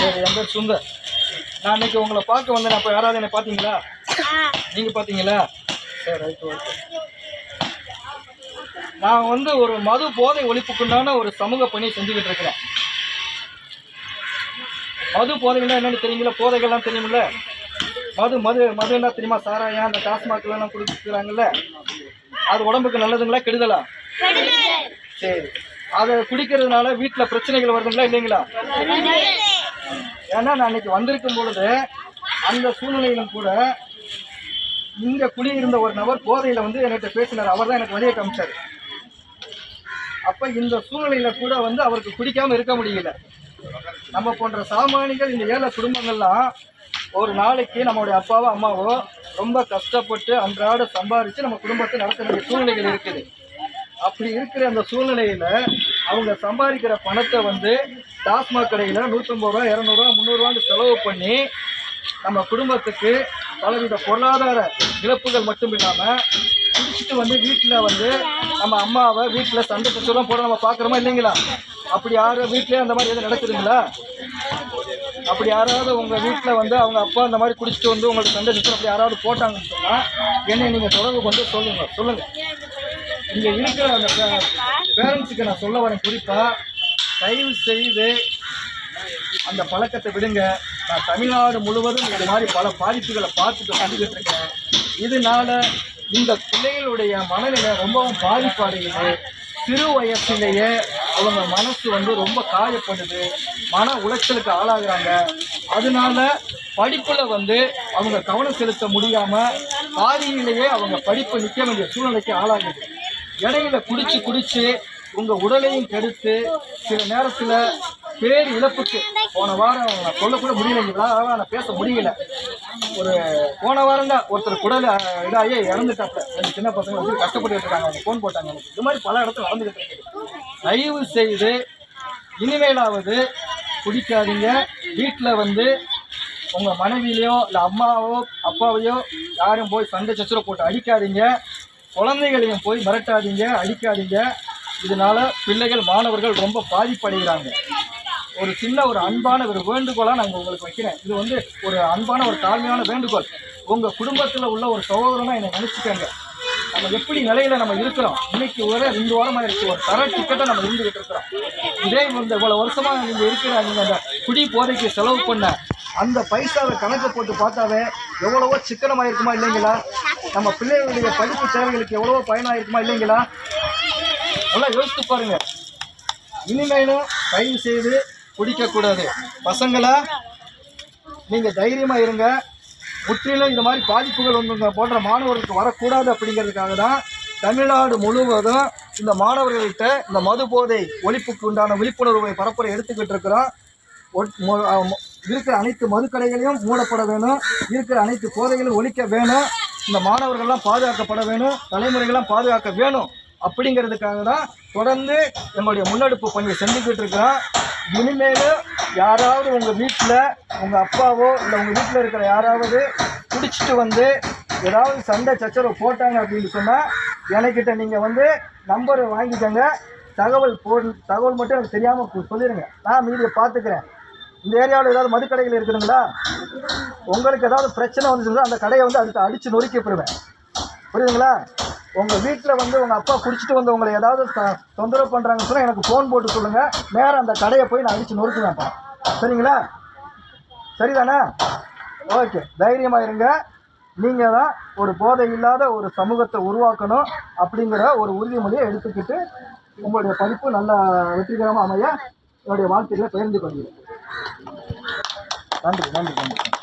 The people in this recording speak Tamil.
சரி என் பேர் சுந்தர் நான் இன்னைக்கு உங்களை பார்க்க வந்தேன். அப்போ யாராவது என்னை பார்த்தீங்களா? நீங்கள் பார்த்தீங்களா? சரி ரைட் ஓகே நான் வந்து ஒரு மது போதை ஒழிப்புக்குண்டான ஒரு சமூக பணி செஞ்சுக்கிட்டு இருக்கிறேன். மது போதைகள்னா என்னன்னு தெரியுங்களா போதைகள்லாம் தெரியுமில்ல? மது மது மதுன்னா தெரியுமா? சாராயம் அந்த டாஸ்மாக்லாம் குடிக்கிறாங்கல்ல? அது உடம்புக்கு நல்லதுங்களா கெடுதலா. சரி. அதை குடிக்கிறதுனால வீட்டில் பிரச்சனைகள் வருதுங்களா இல்லைங்களா? ஏன்னா நான் அன்னைக்கு வந்திருக்கும் பொழுது அந்த சூழ்நிலையிலும் கூட இங்கே குடியிருந்த ஒரு நபர் போதையில் வந்து என்கிட்ட பேசினார். அவர் தான் எனக்கு வழியை காமிச்சார். அப்போ இந்த சூழ்நிலையில் கூட வந்து அவருக்கு குடிக்காமல் இருக்க முடியல. நம்ம போன்ற சாமானிகள் இந்த ஏழை குடும்பங்கள்லாம் ஒரு நாளைக்கு நம்மளுடைய அப்பாவோ அம்மாவோ ரொம்ப கஷ்டப்பட்டு அன்றாட சம்பாதிச்சு நம்ம குடும்பத்தை நடத்த வேண்டிய சூழ்நிலைகள் இருக்குது. அப்படி இருக்கிற அந்த சூழ்நிலையில் அவங்க சம்பாதிக்கிற பணத்தை வந்து டாஸ்மாக் கடையில் நூற்றம்பது ரூபா இரநூறுவா முந்நூறுவான்னு செலவு பண்ணி நம்ம குடும்பத்துக்கு பலவித பொருளாதார இழப்புகள் மட்டும் இல்லாமல் குடிச்சிட்டு வந்து வீட்டில் வந்து நம்ம அம்மாவை வீட்டில் சண்டை சச்சரவு போட நம்ம பார்க்குறோமா இல்லைங்களா? அப்படி யாரும் வீட்டிலே அந்த மாதிரி எதுவும் நடக்குதுங்களா? அப்படி யாராவது உங்கள் வீட்டில் வந்து அவங்க அப்பா அந்த மாதிரி குடிச்சிட்டு வந்து உங்களுக்கு சண்டை சச்சரவு அப்படி யாராவது போட்டாங்கன்னு சொன்னால் என்னை நீங்கள் தொடர்பு கொண்டு சொல்லுங்கள் சொல்லுங்கள் இங்கே இருக்கிற அந்த பேரண்ட்ஸுக்கு நான் சொல்ல வரேன். குறிப்பாக தயவு செய்து அந்த பழக்கத்தை விடுங்க. நான் தமிழ்நாடு முழுவதும் இந்த மாதிரி பல பாதிப்புகளை பார்த்துட்டு வந்துக்கிட்டு இருக்கேன். இதனால இந்த பிள்ளைகளுடைய மனநிலை ரொம்பவும் பாதிப்படையுது. சிறு வயசுலேயே அவங்க மனசு வந்து ரொம்ப காயப்படுது. மன உளைச்சலுக்கு ஆளாகிறாங்க. அதனால படிப்பில் வந்து அவங்க கவனம் செலுத்த முடியாமல் பாதியிலேயே அவங்க படிப்பு நிற்க வேண்டிய சூழ்நிலைக்கு ஆளாகுது. இடையில குடிச்சு குடிச்சு உங்க உடலையும் கெடுத்து சில நேரத்துல பேர் இழப்புக்கு போன வாரம் நான் சொல்லக்கூட முடியலைங்களா ஆனால் நான் பேச முடியல. ஒரு போன வாரம் தான் ஒருத்தர் குடல் இதாகி இறந்துட்டாப்ல ரெண்டு சின்ன பசங்க வந்து கஷ்டப்பட்டு இருக்காங்க. அவங்க ஃபோன் போட்டாங்க. எனக்கு இது மாதிரி பல இடத்துல நடந்துகிட்டு இருக்குது தயவு செய்து இனிமேலாவது குடிக்காதீங்க. வீட்டில் வந்து உங்கள் மனைவியிலையோ இல்லை அம்மாவோ அப்பாவையோ யாரும் போய் சண்டை சச்சரவு போட்டு அடிக்காதீங்க. குழந்தைகளையும் போய் மிரட்டாதீங்க அடிக்காதீங்க. இதனால் பிள்ளைகள் மாணவர்கள் ரொம்ப பாதிப்படைகிறாங்க. ஒரு சின்ன ஒரு அன்பான ஒரு வேண்டுகோளாக நான் உங்களுக்கு வைக்கிறேன். இது வந்து ஒரு அன்பான ஒரு தாழ்மையான வேண்டுகோள். உங்கள் குடும்பத்தில் உள்ள ஒரு சகோதரனாக என்னை நினச்சிக்கங்க. நம்ம எப்படி நிலையில் நம்ம இருக்கிறோம்? இன்னைக்கு ஒரு ரெண்டு வாரமாக இருக்கு ஒரு தர டிக்கெட்டை நம்ம இருந்துகிட்டு இருக்கிறோம். இதே இந்த இவ்வளோ வருஷமாக நீங்கள் இருக்கிற நீங்கள் அந்த குடி போதைக்கு செலவு பண்ண அந்த பைசாவை கணக்கு போட்டு பார்த்தாவே எவ்வளவோ சிக்கனமாக இருக்குமா இல்லைங்களா? நம்ம பிள்ளைகளுடைய படிப்பு தேவைகளுக்கு எவ்வளவோ பயனாக இல்லைங்களா? நல்லா யோசித்து பாருங்க. இனிமேலும் தயவு செய்து குடிக்கக்கூடாது. பசங்களா நீங்கள் தைரியமாக இருங்க. முற்றிலும் இந்த மாதிரி பாதிப்புகள் வந்துங்க போன்ற மாணவர்களுக்கு வரக்கூடாது அப்படிங்கிறதுக்காக தான் தமிழ்நாடு முழுவதும் இந்த மாணவர்கள்ட்ட இந்த மது போதை ஒழிப்புக்கு உண்டான விழிப்புணர்வை பரப்புரை எடுத்துக்கிட்டு இருக்கிறோம். இருக்கிற அனைத்து மதுக்கடைகளையும் மூடப்பட வேணும். இருக்கிற அனைத்து போதைகளும் ஒழிக்க வேணும். இந்த மாணவர்கள்லாம் பாதுகாக்கப்பட வேணும் தலைமுறைகள்லாம் பாதுகாக்க வேணும் அப்படிங்கிறதுக்காக தான் தொடர்ந்து எங்களுடைய முன்னெடுப்பு பணியை செஞ்சுக்கிட்டு இருக்கிறோம். இனிமேலும் யாராவது உங்கள் வீட்டில் உங்கள் அப்பாவோ இல்லை உங்கள் வீட்டில் இருக்கிற யாராவது குடிச்சிட்டு வந்து ஏதாவது சண்டை சச்சரவு போட்டாங்க அப்படின்னு சொன்னால் எனக்கிட்ட நீங்கள் வந்து நம்பரை வாங்கிக்கோங்க. தகவல் போ தகவல் மட்டும் எனக்கு தெரியாமல் சொல்லிடுங்க நான் மீதியை பார்த்துக்கிறேன். இந்த ஏரியாவில் ஏதாவது மதுக்கடைகள் இருக்குதுங்களா? உங்களுக்கு ஏதாவது பிரச்சனை வந்துச்சுன்னா அந்த கடையை வந்து அடுத்து அடித்து நொறுக்கி போடுவேன் புரியுதுங்களா? உங்கள் வீட்டில் வந்து உங்கள் அப்பா குடிச்சிட்டு வந்து உங்களை ஏதாவது தொந்தரவு பண்ணுறாங்கன்னு சொன்னால் எனக்கு ஃபோன் போட்டு சொல்லுங்கள் நேராக அந்த கடையை போய் நான் அடித்து நொறுக்குவேன் சரிங்களா? சரிதானே? ஓகே தைரியமாக இருங்க. நீங்கள் தான் ஒரு போதை இல்லாத ஒரு சமூகத்தை உருவாக்கணும் அப்படிங்கிற ஒரு உறுதிமொழியை எடுத்துக்கிட்டு உங்களுடைய படிப்பு நல்லா வெற்றிகரமாக அமைய என்னுடைய வாழ்த்துக்களை பகிர்ந்து கொள்கிறேன். 关闭关闭关闭